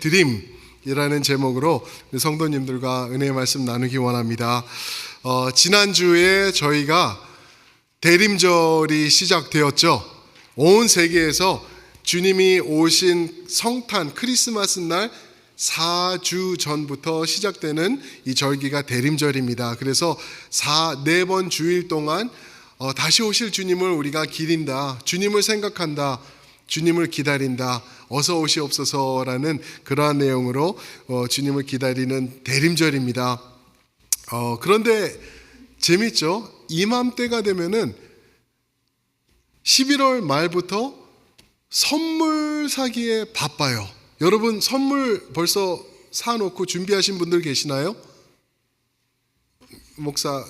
드림이라는 제목으로 성도님들과 은혜의 말씀 나누기 원합니다. 어, 지난주에 저희가 대림절이 시작되었죠. 온 세계에서 주님이 오신 성탄 크리스마스 날 4주 전부터 시작되는 이 절기가 대림절입니다. 그래서 4, 4번 주일 동안 어, 다시 오실 주님을 우리가 기린다. 주님을 생각한다. 주님을 기다린다. 어서 오시옵소서라는 그러한 내용으로 어, 주님을 기다리는 대림절입니다. 어, 그런데 재밌죠? 이맘때가 되면은 11월 말부터 선물 사기에 바빠요. 여러분 선물 벌써 사놓고 준비하신 분들 계시나요? 목사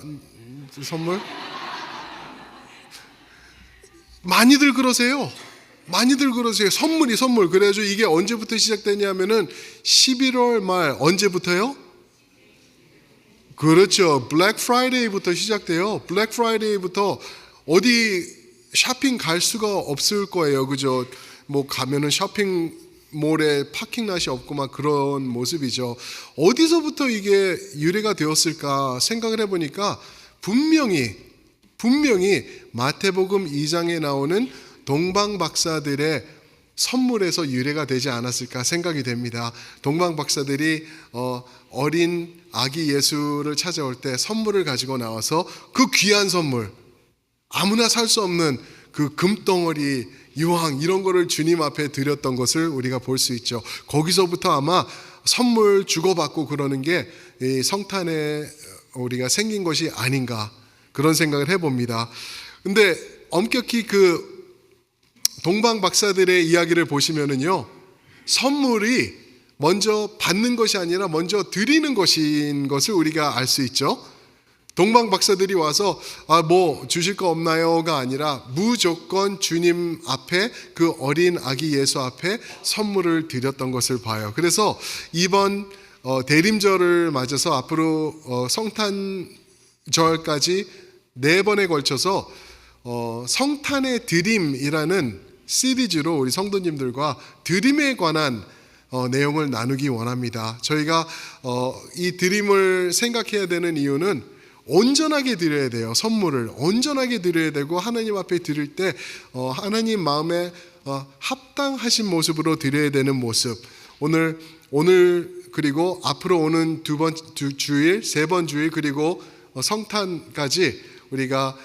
선물? 많이들 그러세요. 많이들 그러세요. 선물이 선물. 그래가지고 이게 언제부터 시작되냐면은 11월 말 언제부터요? 그렇죠. 블랙 프라이데이부터 시작돼요. 블랙 프라이데이부터 어디 쇼핑 갈 수가 없을 거예요. 그죠? 뭐 가면은 쇼핑 몰에 파킹 랏이 없고 막 그런 모습이죠. 어디서부터 이게 유래가 되었을까 생각을 해보니까 분명히 분명히 마태복음 2장에 나오는 동방 박사들의 선물에서 유래가 되지 않았을까 생각이 됩니다. 동방 박사들이 어, 어린 아기 예수를 찾아올 때 선물을 가지고 나와서 그 귀한 선물 아무나 살 수 없는 그 금덩어리 유황 이런 거를 주님 앞에 드렸던 것을 우리가 볼 수 있죠. 거기서부터 아마 선물 주고받고 그러는 게이 성탄에 우리가 생긴 것이 아닌가 그런 생각을 해봅니다. 근데 엄격히 그 동방 박사들의 이야기를 보시면은요, 선물이 먼저 받는 것이 아니라 먼저 드리는 것인 것을 우리가 알 수 있죠. 동방 박사들이 와서 아 뭐 주실 거 없나요가 아니라 무조건 주님 앞에 그 어린 아기 예수 앞에 선물을 드렸던 것을 봐요. 그래서 이번 어, 대림절을 맞아서 앞으로 어, 성탄절까지 네 번에 걸쳐서 어, 성탄의 드림이라는 시리즈로 우리 성도님들과 드림에 관한 어, 내용을 나누기 원합니다. 저희가 어, 이 드림을 생각해야 되는 이유는 온전하게 드려야 돼요. 선물을 온전하게 드려야 되고 하나님 앞에 드릴 때 어, 하나님 마음에 어, 합당하신 모습으로 드려야 되는 모습. 오늘 오늘 그리고 앞으로 오는 두 번 주일, 세 번 주일 그리고 어, 성탄까지 우리가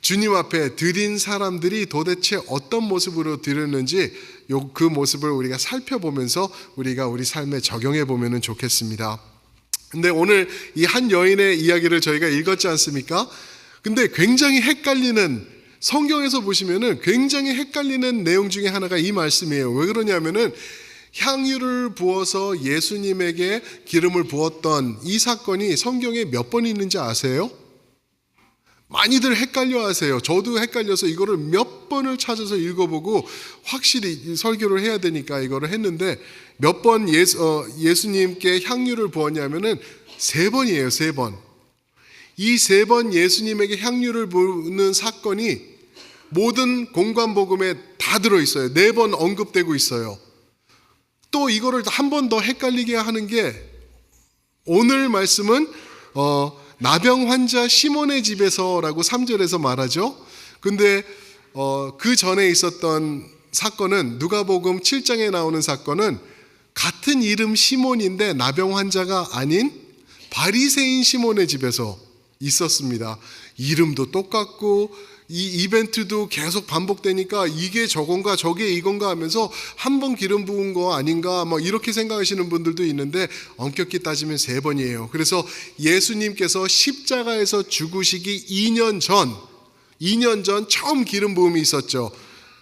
주님 앞에 드린 사람들이 도대체 어떤 모습으로 드렸는지 요, 그 모습을 우리가 살펴보면서 우리가 우리 삶에 적용해 보면 좋겠습니다. 근데 오늘 이 한 여인의 이야기를 저희가 읽었지 않습니까? 근데 굉장히 헷갈리는 성경에서 보시면은 굉장히 헷갈리는 내용 중에 하나가 이 말씀이에요. 왜 그러냐면은 향유를 부어서 예수님에게 기름을 부었던 이 사건이 성경에 몇 번 있는지 아세요? 많이들 헷갈려 하세요. 저도 헷갈려서 이거를 몇 번을 찾아서 읽어보고 확실히 설교를 해야 되니까 이거를 했는데 몇 번 예수, 어, 예수님께 향유를 부었냐면은 세 번이에요, 세 번. 이 세 번 예수님에게 향유를 부는 사건이 모든 공관복음에 다 들어있어요. 네 번 언급되고 있어요. 또 이거를 한 번 더 헷갈리게 하는 게 오늘 말씀은 어, 나병 환자 시몬의 집에서라고 3절에서 말하죠. 근데 어, 그 전에 있었던 사건은 누가복음 7장에 나오는 사건은 같은 이름 시몬인데 나병 환자가 아닌 바리새인 시몬의 집에서 있었습니다. 이름도 똑같고 이 이벤트도 계속 반복되니까 이게 저건가 저게 이건가 하면서 한 번 기름 부은 거 아닌가 뭐 이렇게 생각하시는 분들도 있는데 엄격히 따지면 세 번이에요. 그래서 예수님께서 십자가에서 죽으시기 2년 전 2년 전 처음 기름 부음이 있었죠.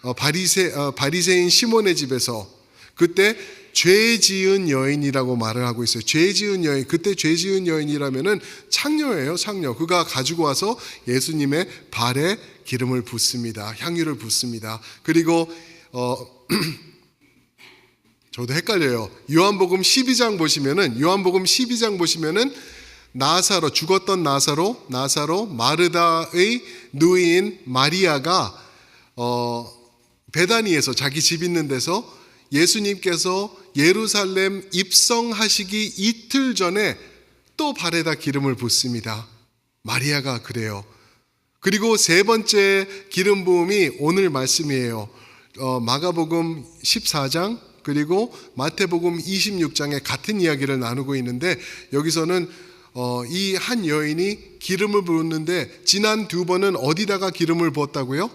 어, 바리새 어, 바리새인 시몬의 집에서 그때 죄 지은 여인이라고 말을 하고 있어요. 죄 지은 여인. 그때 죄 지은 여인이라면은 창녀예요, 창녀. 그가 가지고 와서 예수님의 발에 기름을 붓습니다. 향유를 붓습니다. 그리고 어 저도 헷갈려요. 요한복음 12장 보시면은 요한복음 12장 보시면은 나사로 죽었던 나사로 나사로 마르다의 누이인 마리아가 어 베다니에서 자기 집 있는 데서 예수님께서 예루살렘 입성하시기 이틀 전에 또 발에다 기름을 붓습니다. 마리아가 그래요. 그리고 세 번째 기름 부음이 오늘 말씀이에요. 어, 마가복음 14장 그리고 마태복음 26장에 같은 이야기를 나누고 있는데 여기서는 어, 이 한 여인이 기름을 부었는데 지난 두 번은 어디다가 기름을 부었다고요?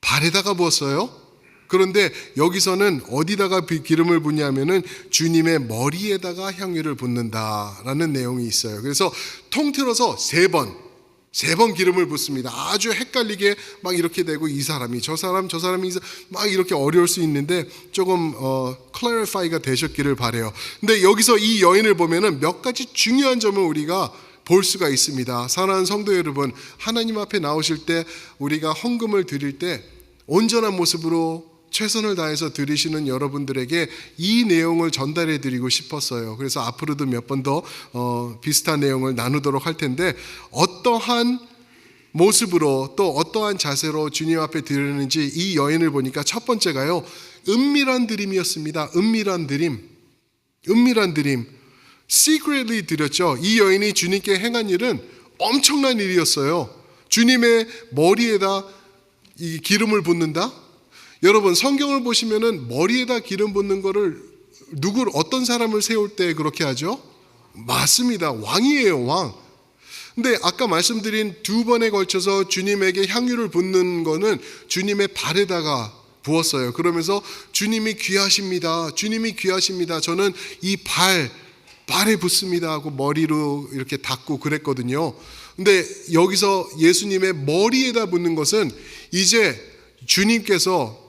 발에다가 부었어요. 그런데 여기서는 어디다가 비- 기름을 붓냐면은 주님의 머리에다가 향유를 붓는다라는 내용이 있어요. 그래서 통틀어서 세 번, 세 번 기름을 붓습니다. 아주 헷갈리게 막 이렇게 되고 이 사람이 저 사람 저 사람이 막 이렇게 어려울 수 있는데 조금 어 클래리파이가 되셨기를 바래요. 근데 여기서 이 여인을 보면은 몇 가지 중요한 점을 우리가 볼 수가 있습니다. 사랑하는 성도 여러분, 하나님 앞에 나오실 때 우리가 헌금을 드릴 때 온전한 모습으로 최선을 다해서 들으시는 여러분들에게 이 내용을 전달해 드리고 싶었어요. 그래서 앞으로도 몇 번더 어, 비슷한 내용을 나누도록 할 텐데 어떠한 모습으로 또 어떠한 자세로 주님 앞에 드리는지 이 여인을 보니까 첫 번째가요. 은밀한 드림이었습니다. 은밀한 드림. 은밀한 드림. secretly 드렸죠. 이 여인이 주님께 행한 일은 엄청난 일이었어요. 주님의 머리에다 이 기름을 붓는다. 여러분 성경을 보시면은 머리에다 기름 붓는 거를 누구 어떤 사람을 세울 때 그렇게 하죠? 맞습니다. 왕이에요, 왕. 근데 아까 말씀드린 두 번에 걸쳐서 주님에게 향유를 붓는 거는 주님의 발에다가 부었어요. 그러면서 주님이 귀하십니다. 주님이 귀하십니다. 저는 이 발, 발에 붓습니다 하고 머리로 이렇게 닦고 그랬거든요. 근데 여기서 예수님의 머리에다 붓는 것은 이제 주님께서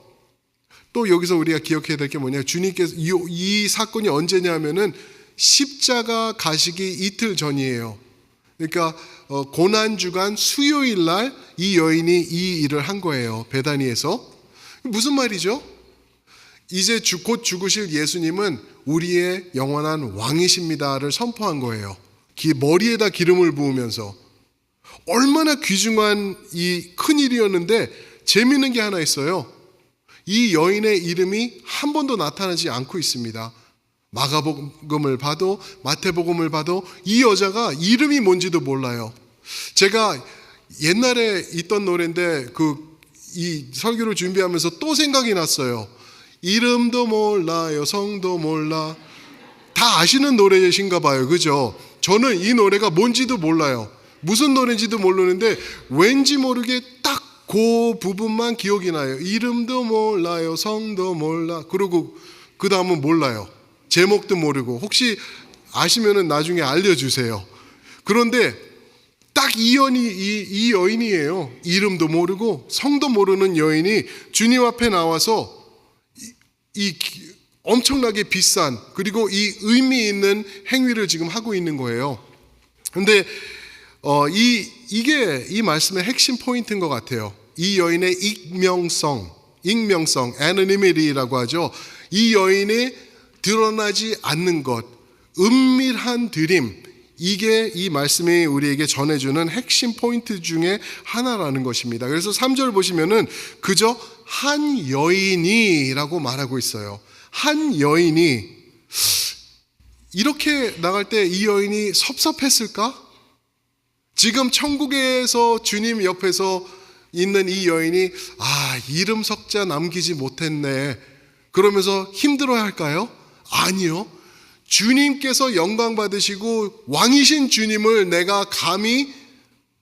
또 여기서 우리가 기억해야 될 게 뭐냐. 주님께서 이, 이 사건이 언제냐면은 십자가 가시기 이틀 전이에요. 그러니까 어, 고난 주간 수요일 날 이 여인이 이 일을 한 거예요. 베다니에서 무슨 말이죠? 이제 주, 곧 죽으실 예수님은 우리의 영원한 왕이십니다를 선포한 거예요. 기, 머리에다 기름을 부으면서 얼마나 귀중한 이 큰 일이었는데 재미있는 게 하나 있어요. 이 여인의 이름이 한 번도 나타나지 않고 있습니다. 마가복음을 봐도 마태복음을 봐도 이 여자가 이름이 뭔지도 몰라요. 제가 옛날에 있던 노래인데 그 이 설교를 준비하면서 또 생각이 났어요. 이름도 몰라 여성도 몰라 다 아시는 노래이신가 봐요. 그죠? 저는 이 노래가 뭔지도 몰라요. 무슨 노래인지도 모르는데 왠지 모르게 딱 그 부분만 기억이 나요. 이름도 몰라요. 성도 몰라. 그리고 그 다음은 몰라요. 제목도 모르고 혹시 아시면은 나중에 알려주세요. 그런데 딱 이 여인이 이, 이 여인이에요. 이름도 모르고 성도 모르는 여인이 주님 앞에 나와서 이, 이 기- 엄청나게 비싼 그리고 이 의미 있는 행위를 지금 하고 있는 거예요. 근데 어, 이 이게 이 말씀의 핵심 포인트인 것 같아요. 이 여인의 익명성, 익명성, anonymity라고 하죠. 이 여인이 드러나지 않는 것, 은밀한 드림, 이게 이 말씀이 우리에게 전해주는 핵심 포인트 중에 하나라는 것입니다. 그래서 3절 보시면은 그저 한 여인이라고 말하고 있어요. 한 여인이 이렇게 나갈 때 이 여인이 섭섭했을까? 지금 천국에서 주님 옆에서 있는 이 여인이 아 이름 석자 남기지 못했네 그러면서 힘들어야 할까요? 아니요 주님께서 영광 받으시고 왕이신 주님을 내가 감히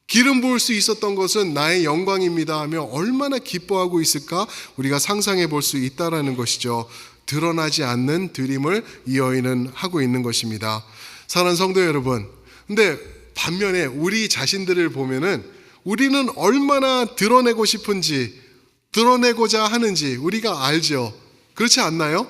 기름 부을 수 있었던 것은 나의 영광입니다 하며 얼마나 기뻐하고 있을까 우리가 상상해 볼 수 있다라는 것이죠. 드러나지 않는 드림을 이 여인은 하고 있는 것입니다. 사랑하는 성도 여러분. 근데 반면에 우리 자신들을 보면은 우리는 얼마나 드러내고 싶은지 드러내고자 하는지 우리가 알죠. 그렇지 않나요?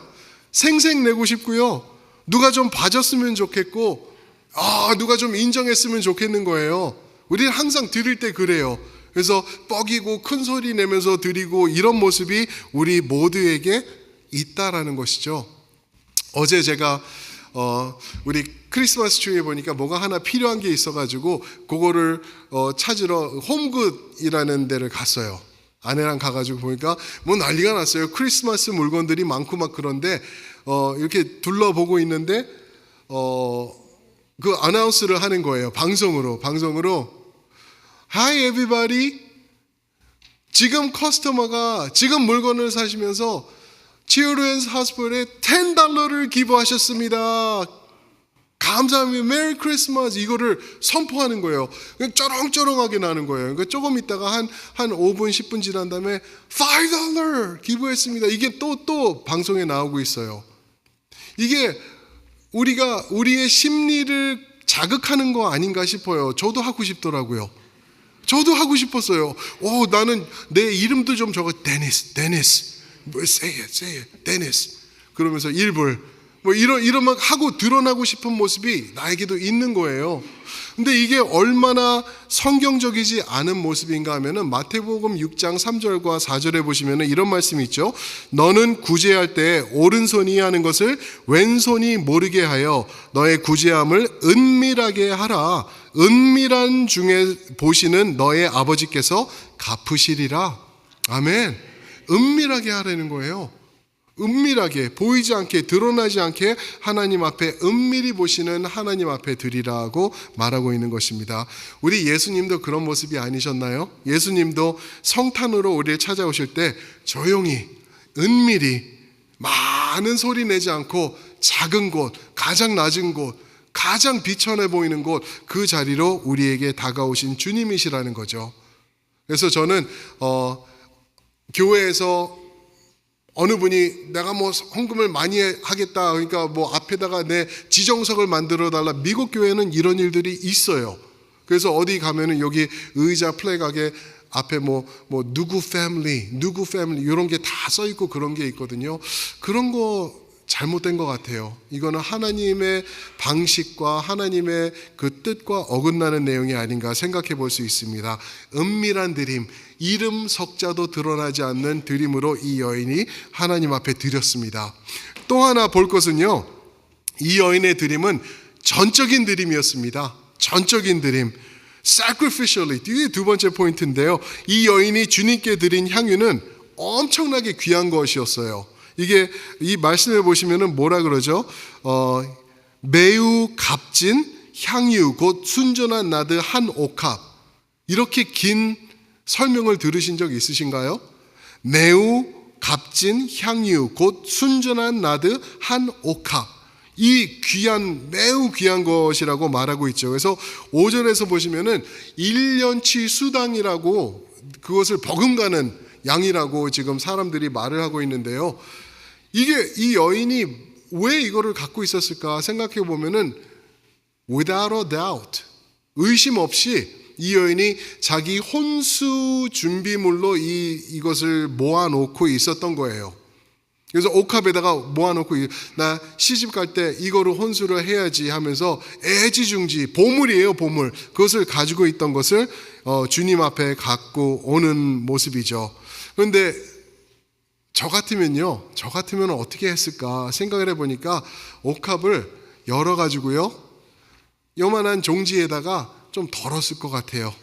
생색 내고 싶고요. 누가 좀 봐줬으면 좋겠고 아, 누가 좀 인정했으면 좋겠는 거예요. 우리는 항상 드릴 때 그래요. 그래서 뻐기고 큰 소리 내면서 드리고 이런 모습이 우리 모두에게 있다라는 것이죠. 어제 제가 어, 우리 크리스마스 트리에 보니까 뭐가 하나 필요한 게 있어가지고 그거를 어, 찾으러 홈굿이라는 데를 갔어요. 아내랑 가가지고 보니까 뭐 난리가 났어요. 크리스마스 물건들이 많고 막 그런데 어, 이렇게 둘러보고 있는데 어, 그 아나운스를 하는 거예요. 방송으로 방송으로 Hi everybody. 지금 커스터머가 지금 물건을 사시면서 Children's Hospital에 10달러를 기부하셨습니다. 감사합니다. 메리 크리스마스 이거를 선포하는 거예요. 그냥 쩌렁쩌렁하게 나는 거예요. 그러니까 조금 있다가 한, 한 5분, 10분 지난 다음에 5달러 기부했습니다. 이게 또, 또 방송에 나오고 있어요. 이게 우리가 우리의 심리를 자극하는 거 아닌가 싶어요. 저도 하고 싶더라고요. 저도 하고 싶었어요. 오, 나는 내 이름도 좀 적어. 데니스, 데니스. 뭐, say it, say it. 데니스. 그러면서 일불. 뭐 이런 이런 막 하고 드러나고 싶은 모습이 나에게도 있는 거예요. 근데 이게 얼마나 성경적이지 않은 모습인가 하면은 마태복음 6장 3절과 4절에 보시면은 이런 말씀이 있죠. 너는 구제할 때 오른손이 하는 것을 왼손이 모르게 하여 너의 구제함을 은밀하게 하라. 은밀한 중에 보시는 너의 아버지께서 갚으시리라. 아멘. 은밀하게 하라는 거예요. 은밀하게 보이지 않게 드러나지 않게 하나님 앞에 은밀히 보시는 하나님 앞에 드리라고 말하고 있는 것입니다. 우리 예수님도 그런 모습이 아니셨나요? 예수님도 성탄으로 우리를 찾아오실 때 조용히 은밀히 많은 소리 내지 않고 작은 곳, 가장 낮은 곳, 가장 비천해 보이는 곳 그 자리로 우리에게 다가오신 주님이시라는 거죠. 그래서 저는 어, 교회에서 어느 분이 내가 뭐 헌금을 많이 하겠다 그러니까 뭐 앞에다가 내 지정석을 만들어 달라 미국 교회는 이런 일들이 있어요. 그래서 어디 가면은 여기 의자 플래각에 앞에 뭐, 뭐, 누구 패밀리, 누구 패밀리, 이런 게 다 써 있고 그런 게 있거든요. 그런 거 잘못된 것 같아요. 이거는 하나님의 방식과 하나님의 그 뜻과 어긋나는 내용이 아닌가 생각해 볼 수 있습니다. 은밀한 드림, 이름 석자도 드러나지 않는 드림으로 이 여인이 하나님 앞에 드렸습니다. 또 하나 볼 것은요, 이 여인의 드림은 전적인 드림이었습니다. 전적인 드림. sacrificially 이게 두 번째 포인트인데요. 이 여인이 주님께 드린 향유는 엄청나게 귀한 것이었어요. 이게 이 말씀을 보시면은 뭐라 그러죠? 어, 매우 값진 향유 곧 순전한 나드 한 옥합 이렇게 긴 설명을 들으신 적 있으신가요? 매우 값진 향유 곧 순전한 나드 한 옥합 이 귀한 매우 귀한 것이라고 말하고 있죠. 그래서 5절에서 보시면은 1년치 수당이라고 그것을 버금가는 양이라고 지금 사람들이 말을 하고 있는데요. 이게 이 여인이 왜 이거를 갖고 있었을까 생각해 보면은 without a doubt 의심 없이 이 여인이 자기 혼수 준비물로 이 이것을 모아 놓고 있었던 거예요. 그래서 옥합에다가 모아놓고 나 시집 갈 때 이거를 혼수를 해야지 하면서 애지중지 보물이에요 보물 그것을 가지고 있던 것을 어, 주님 앞에 갖고 오는 모습이죠. 그런데 저 같으면요, 저 같으면 어떻게 했을까 생각을 해보니까 옥합을 열어 가지고요, 요만한 종지에다가 좀 덜었을 것 같아요.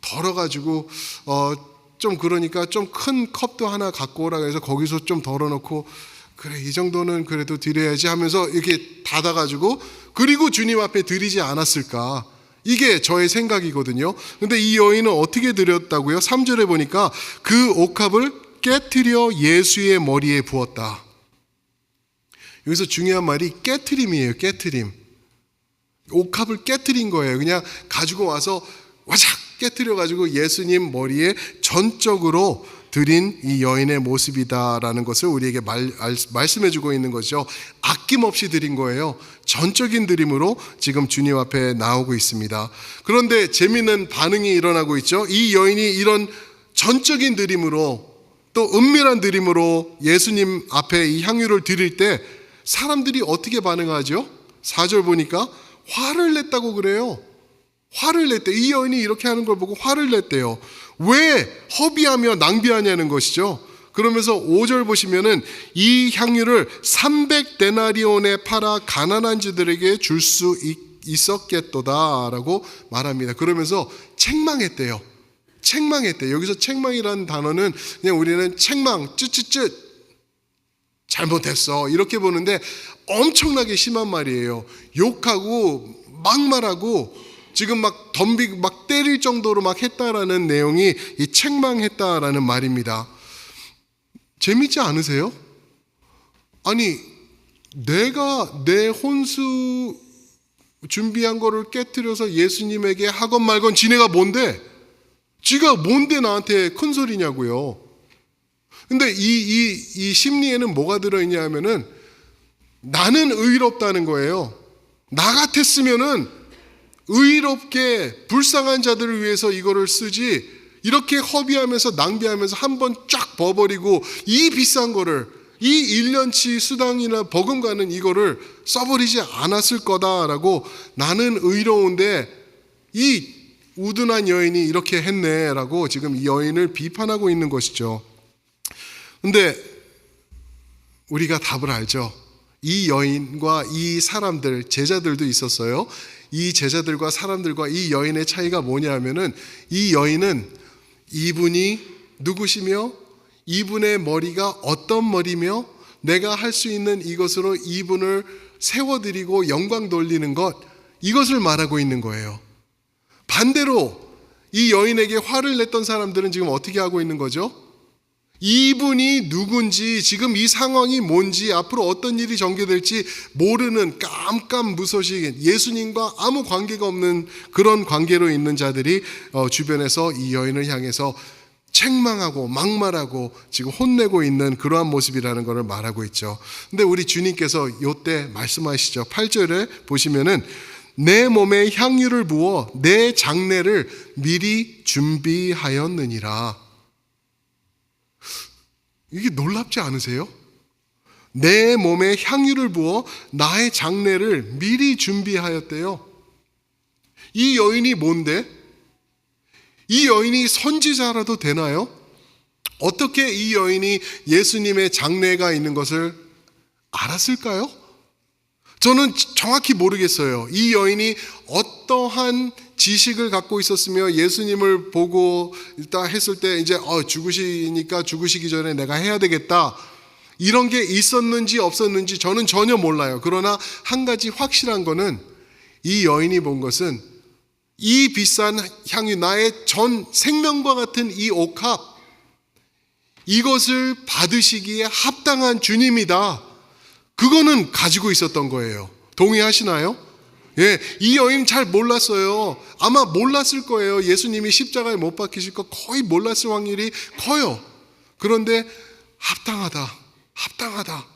덜어 가지고 어, 좀 그러니까 좀 큰 컵도 하나 갖고 오라 그래서 거기서 좀 덜어놓고 그래 이 정도는 그래도 드려야지 하면서 이렇게 닫아가지고 그리고 주님 앞에 드리지 않았을까 이게 저의 생각이거든요. 근데 이 여인은 어떻게 드렸다고요? 3절에 보니까 그 옥합을 깨뜨려 예수의 머리에 부었다. 여기서 중요한 말이 깨트림이에요. 깨트림. 옥합을 깨뜨린 거예요. 그냥 가지고 와서 와작 깨뜨려 가지고 예수님 머리에 전적으로 드린 이 여인의 모습이다라는 것을 우리에게 말, 말씀해 주고 있는 거죠. 아낌없이 드린 거예요. 전적인 드림으로 지금 주님 앞에 나오고 있습니다. 그런데 재미있는 반응이 일어나고 있죠. 이 여인이 이런 전적인 드림으로 또 은밀한 드림으로 예수님 앞에 이 향유를 드릴 때 사람들이 어떻게 반응하죠? 4절 보니까 화를 냈다고 그래요. 화를 냈대. 이 여인이 이렇게 하는 걸 보고 화를 냈대요. 왜 허비하며 낭비하냐는 것이죠. 그러면서 5절 보시면은 이 향유를 300데나리온에 팔아 가난한 자들에게 줄 수 있었겠도다라고 말합니다. 그러면서 책망했대요. 책망했대. 여기서 책망이라는 단어는 그냥 우리는 책망, 쯧쯧쯧, 잘못했어. 이렇게 보는데 엄청나게 심한 말이에요. 욕하고 막 말하고 지금 막 덤비고 막 때릴 정도로 막 했다라는 내용이 이 책망했다라는 말입니다. 재밌지 않으세요? 아니, 내가 내 혼수 준비한 거를 깨뜨려서 예수님에게 하건 말건 지네가 뭔데? 지가 뭔데 나한테 큰 소리냐고요. 근데 이, 이, 이 심리에는 뭐가 들어있냐 하면은 나는 의롭다는 거예요. 나 같았으면은 의롭게 불쌍한 자들을 위해서 이거를 쓰지 이렇게 허비하면서 낭비하면서 한 번 쫙 버버리고 이 비싼 거를 이 1년치 수당이나 버금 가는 이거를 써버리지 않았을 거다라고 나는 의로운데 이 우둔한 여인이 이렇게 했네라고 지금 이 여인을 비판하고 있는 것이죠. 근데 우리가 답을 알죠. 이 여인과 이 사람들, 제자들도 있었어요. 이 제자들과 사람들과 이 여인의 차이가 뭐냐 하면은 이 여인은 이분이 누구시며 이분의 머리가 어떤 머리며 내가 할 수 있는 이것으로 이분을 세워드리고 영광 돌리는 것 이것을 말하고 있는 거예요. 반대로 이 여인에게 화를 냈던 사람들은 지금 어떻게 하고 있는 거죠? 이분이 누군지 지금 이 상황이 뭔지 앞으로 어떤 일이 전개될지 모르는 깜깜무소식 예수님과 아무 관계가 없는 그런 관계로 있는 자들이 어, 주변에서 이 여인을 향해서 책망하고 막말하고 지금 혼내고 있는 그러한 모습이라는 것을 말하고 있죠. 근데 우리 주님께서 요때 말씀하시죠. 8절에 보시면은 내 몸에 향유를 부어 내 장례를 미리 준비하였느니라. 이게 놀랍지 않으세요? 내 몸에 향유를 부어 나의 장례를 미리 준비하였대요. 이 여인이 뭔데? 이 여인이 선지자라도 되나요? 어떻게 이 여인이 예수님의 장례가 있는 것을 알았을까요? 저는 정확히 모르겠어요. 이 여인이 어떠한 지식을 갖고 있었으며 예수님을 보고 일단 했을 때 이제 어, 죽으시니까 죽으시기 전에 내가 해야 되겠다. 이런 게 있었는지 없었는지 저는 전혀 몰라요. 그러나 한 가지 확실한 거는 이 여인이 본 것은 이 비싼 향유 나의 전 생명과 같은 이 옥합 이것을 받으시기에 합당한 주님이다. 그거는 가지고 있었던 거예요. 동의하시나요? 예, 이 여인 잘 몰랐어요. 아마 몰랐을 거예요. 예수님이 십자가에 못 박히실 거 거의 몰랐을 확률이 커요. 그런데 합당하다. 합당하다.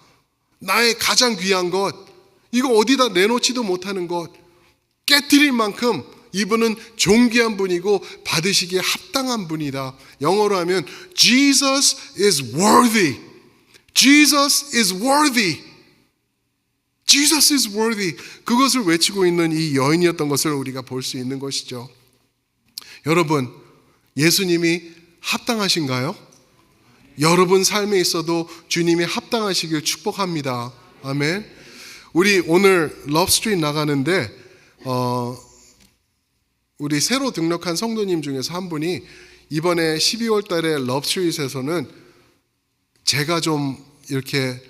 나의 가장 귀한 것. 이거 어디다 내놓지도 못하는 것. 깨뜨릴 만큼 이분은 존귀한 분이고 받으시기에 합당한 분이다. 영어로 하면 Jesus is worthy. Jesus is worthy. Jesus is worthy. 그것을 외치고 있는 이 여인이었던 것을 우리가 볼 수 있는 것이죠. 여러분, 예수님이 합당하신가요? 여러분 삶에 있어도 주님이 합당하시길 축복합니다. 아멘. 우리 오늘 럽스트리트 나가는데 어, 우리 새로 등록한 성도님 중에서 한 분이 이번에 12월 달에 럽스트리트에서는 제가 좀 이렇게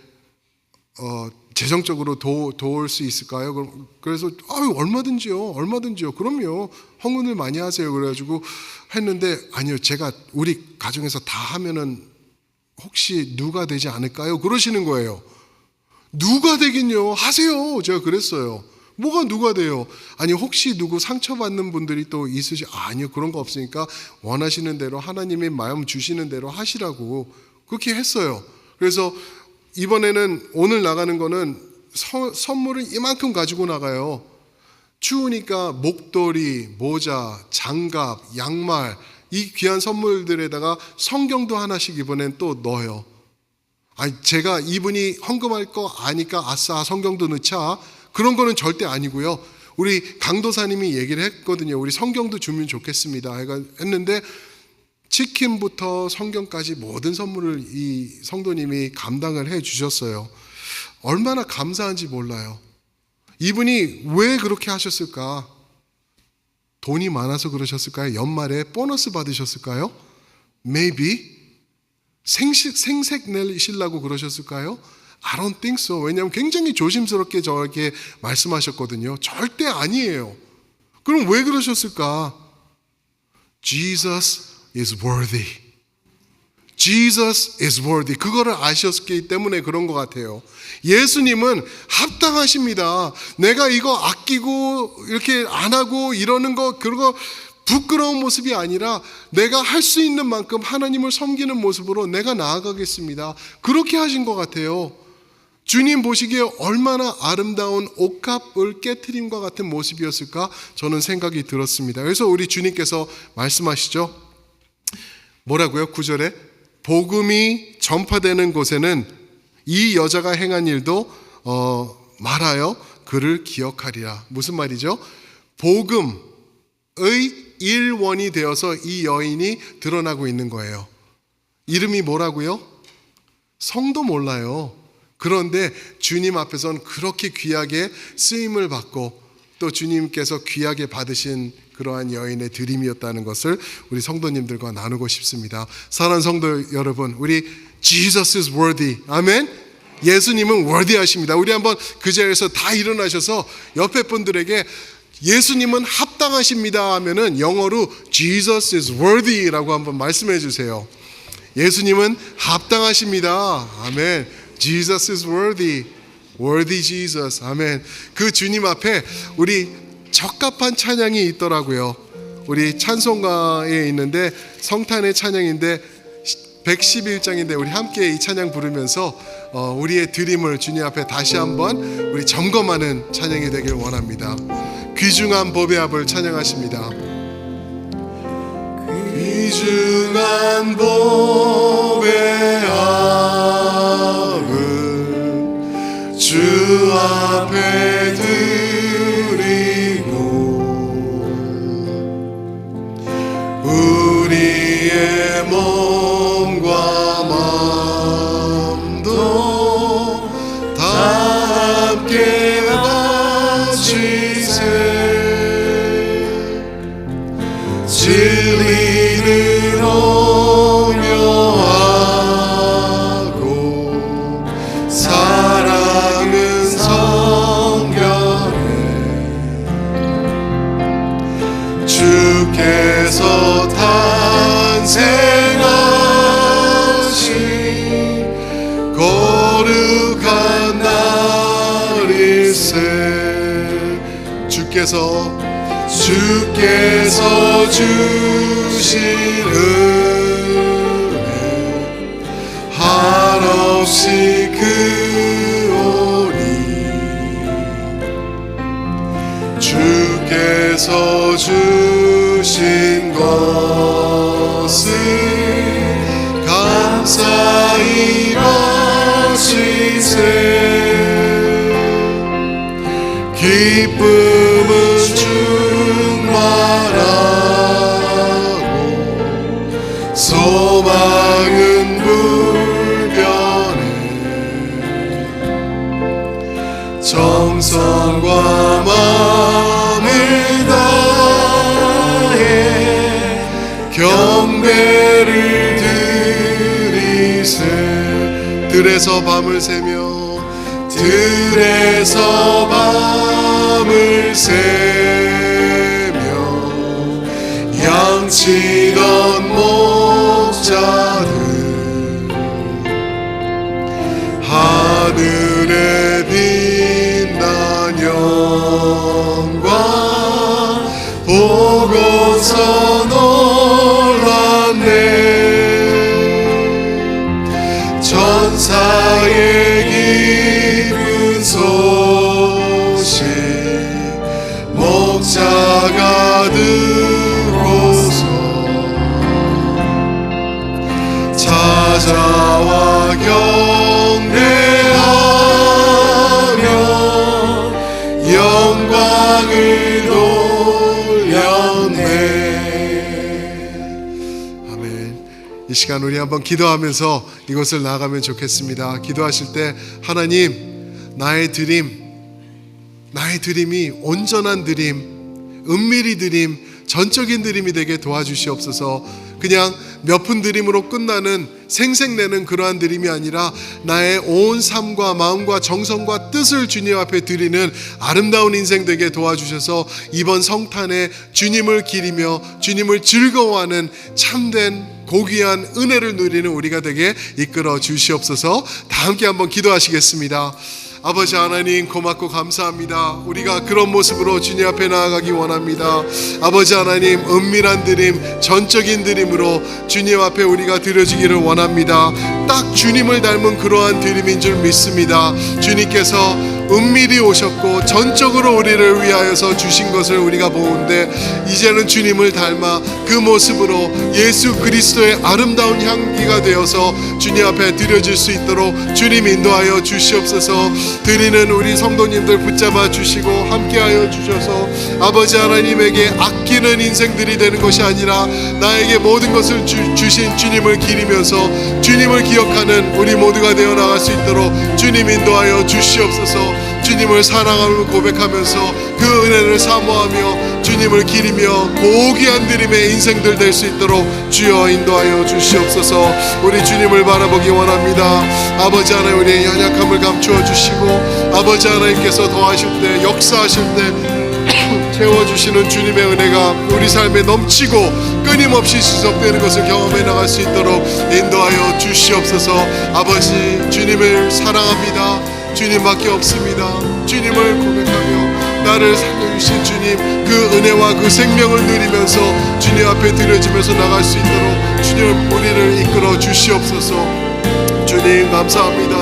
어, 재정적으로 도, 도울 수 있을까요? 그래서 아유 얼마든지요, 얼마든지요. 그럼요. 헌금을 많이 하세요. 그래가지고 했는데 아니요, 제가 우리 가정에서 다 하면은 혹시 누가 되지 않을까요? 그러시는 거예요. 누가 되긴요? 하세요. 제가 그랬어요. 뭐가 누가 돼요? 아니 혹시 누구 상처받는 분들이 또 있으시? 아니요 그런 거 없으니까 원하시는 대로 하나님의 마음 주시는 대로 하시라고 그렇게 했어요. 그래서 이번에는 오늘 나가는 거는 서, 선물을 이만큼 가지고 나가요. 추우니까 목도리, 모자, 장갑, 양말 이 귀한 선물들에다가 성경도 하나씩 이번엔 또 넣어요. 아니 제가 이분이 헌금할 거 아니까 아싸 성경도 넣자 그런 거는 절대 아니고요. 우리 강도사님이 얘기를 했거든요. 우리 성경도 주면 좋겠습니다. 했는데 치킨부터 성경까지 모든 선물을 이 성도님이 감당을 해 주셨어요. 얼마나 감사한지 몰라요. 이분이 왜 그렇게 하셨을까? 돈이 많아서 그러셨을까요? 연말에 보너스 받으셨을까요? Maybe 생식, 생색 내시려고 그러셨을까요? I don't think so. 왜냐하면 굉장히 조심스럽게 저에게 말씀하셨거든요. 절대 아니에요. 그럼 왜 그러셨을까? Jesus is worthy. Jesus is worthy. 그거를 아셨기 때문에 그런 것 같아요. 예수님은 합당하십니다. 내가 이거 아끼고 이렇게 안 하고 이러는 거 그런 거 부끄러운 모습이 아니라 내가 할 수 있는 만큼 하나님을 섬기는 모습으로 내가 나아가겠습니다. 그렇게 하신 것 같아요. 주님 보시기에 얼마나 아름다운 옥합을 깨트림과 같은 모습이었을까 저는 생각이 들었습니다. 그래서 우리 주님께서 말씀하시죠. 뭐라고요? 구절에 복음이 전파되는 곳에는 이 여자가 행한 일도 어, 말하여 그를 기억하리라. 무슨 말이죠? 복음의 일원이 되어서 이 여인이 드러나고 있는 거예요. 이름이 뭐라고요? 성도 몰라요. 그런데 주님 앞에선 그렇게 귀하게 쓰임을 받고 또 주님께서 귀하게 받으신 그러한 여인의 드림이었다는 것을 우리 성도님들과 나누고 싶습니다. 사랑하는 성도 여러분, 우리 Jesus is worthy. 아멘. 예수님은 worthy하십니다. 우리 한번 그 자리에서 다 일어나셔서 옆에 분들에게 예수님은 합당하십니다 하면은 영어로 Jesus is worthy라고 한번 말씀해 주세요. 예수님은 합당하십니다. 아멘. Jesus is worthy. worthy Jesus. 아멘. 그 주님 앞에 우리 적합한 찬양이 있더라고요. 우리 찬송가에 있는데 성탄의 찬양인데 111장인데 우리 함께 이 찬양 부르면서 어, 우리의 드림을 주님 앞에 다시 한번 우리 점검하는 찬양이 되길 원합니다. 귀중한 법의 합을 찬양하십니다. 귀중한 법의 합을 주 앞에 진리 기쁨은 충만하고 소망은 불변해 정성과 마음을 다해 경배를 드리세 들에서 밤을 새며 들에서 밤 을 새며 양치 시간 우리 한번 기도하면서 이것을 나가면 좋겠습니다 기도하실 때 하나님 나의 드림 나의 드림이 온전한 드림 은밀히 드림 전적인 드림이 되게 도와주시옵소서. 그냥 몇 푼 드림으로 끝나는 생색내는 그러한 드림이 아니라 나의 온 삶과 마음과 정성과 뜻을 주님 앞에 드리는 아름다운 인생 되게 도와주셔서 이번 성탄에 주님을 기리며 주님을 즐거워하는 참된 고귀한 은혜를 누리는 우리가 되게 이끌어 주시옵소서. 다 함께 한번 기도하시겠습니다. 아버지 하나님 고맙고 감사합니다. 우리가 그런 모습으로 주님 앞에 나아가기 원합니다. 아버지 하나님 은밀한 드림, 전적인 드림으로 주님 앞에 우리가 드려지기를 원합니다. 딱 주님을 닮은 그러한 드림인 줄 믿습니다. 주님께서 은밀히 오셨고 전적으로 우리를 위하여서 주신 것을 우리가 보는데 이제는 주님을 닮아 그 모습으로 예수 그리스도의 아름다운 향기가 되어서 주님 앞에 드려질 수 있도록 주님 인도하여 주시옵소서. 드리는 우리 성도님들 붙잡아 주시고 함께하여 주셔서 아버지 하나님에게 아끼는 인생들이 되는 것이 아니라 나에게 모든 것을 주, 주신 주님을 기리면서 주님을 기억하는 우리 모두가 되어 나갈 수 있도록 주님 인도하여 주시옵소서 주님을 사랑함을 고백하면서 그 은혜를 사모하며 주님을 기리며 고귀한 드림의 인생들 될 수 있도록 주여 인도하여 주시옵소서. 우리 주님을 바라보기 원합니다. 아버지 하나님 우리의 연약함을 감추어 주시고 아버지 하나님께서 더하실 때 역사하실 때 채워주시는 주님의 은혜가 우리 삶에 넘치고 끊임없이 지속되는 것을 경험해 나갈 수 있도록 인도하여 주시옵소서. 아버지 주님을 사랑합니다 주님밖에 없습니다. 주님을 고백하며 나를 살려주신 주님 그 은혜와 그 생명을 누리면서 주님 앞에 드려지면서 나갈 수 있도록 주님 우리를 이끌어 주시옵소서. 주님 감사합니다.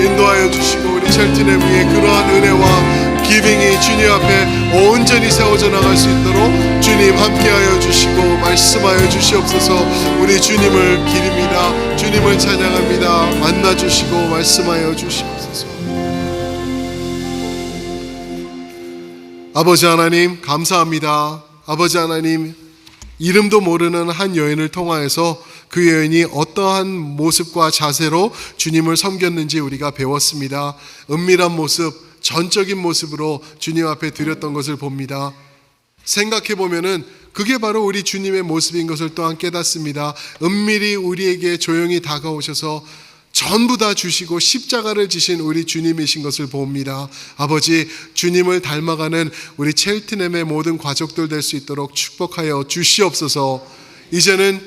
인도하여 주시고 우리 첼틴의 위에 그러한 은혜와 기빙이 주님 앞에 온전히 세워져 나갈 수 있도록 주님 함께하여 주시고 말씀하여 주시옵소서. 우리 주님을 기립니다 주님을 찬양합니다. 만나 주시고 말씀하여 주시옵소서 아버지 하나님 감사합니다 아버지 하나님 이름도 모르는 한 여인을 통하여서 그 여인이 어떠한 모습과 자세로 주님을 섬겼는지 우리가 배웠습니다. 은밀한 모습, 전적인 모습으로 주님 앞에 드렸던 것을 봅니다. 생각해 보면은 그게 바로 우리 주님의 모습인 것을 또한 깨닫습니다. 은밀히 우리에게 조용히 다가오셔서 전부 다 주시고 십자가를 지신 우리 주님이신 것을 봅니다. 아버지, 주님을 닮아가는 우리 첼트넴의 모든 가족들 될 수 있도록 축복하여 주시옵소서. 이제는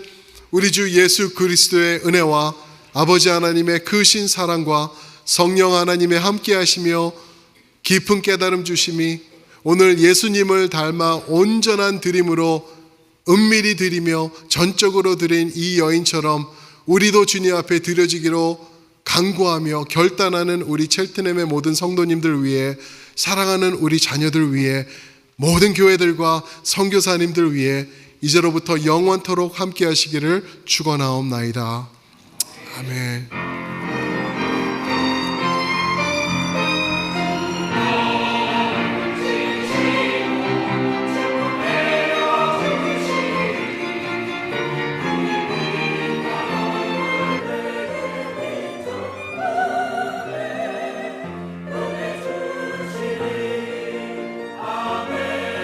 우리 주 예수 그리스도의 은혜와 아버지 하나님의 크신 사랑과 성령 하나님의 함께 하시며 깊은 깨달음 주심이 오늘 예수님을 닮아 온전한 드림으로 은밀히 드리며 전적으로 드린 이 여인처럼 우리도 주님 앞에 드려지기로 강구하며 결단하는 우리 첼트넴의 모든 성도님들 위해 사랑하는 우리 자녀들 위해 모든 교회들과 선교사님들 위해 이제로부터 영원토록 함께 하시기를 축원하옵나이다. 아멘.